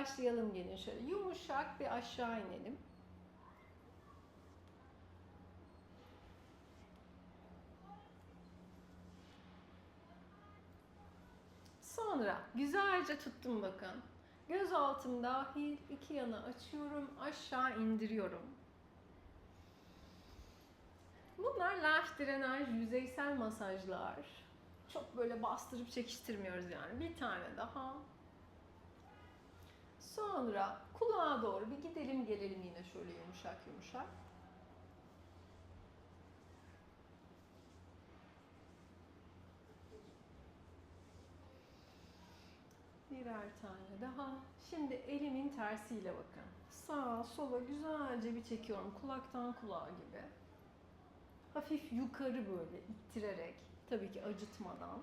başlayalım gelin şöyle. Yumuşak bir aşağı inelim. Sonra güzelce tuttum bakın. Göz altım dahil iki yana açıyorum, aşağı indiriyorum. Bunlar lenf drenaj yüzeysel masajlar. Çok böyle bastırıp çekiştirmiyoruz yani. Bir tane daha. Sonra kulağa doğru bir gidelim gelelim yine şöyle yumuşak yumuşak. Birer tane daha. Şimdi elimin tersiyle bakın. Sağa sola güzelce bir çekiyorum. Kulaktan kulağa gibi. Hafif yukarı böyle ittirerek. Tabii ki acıtmadan.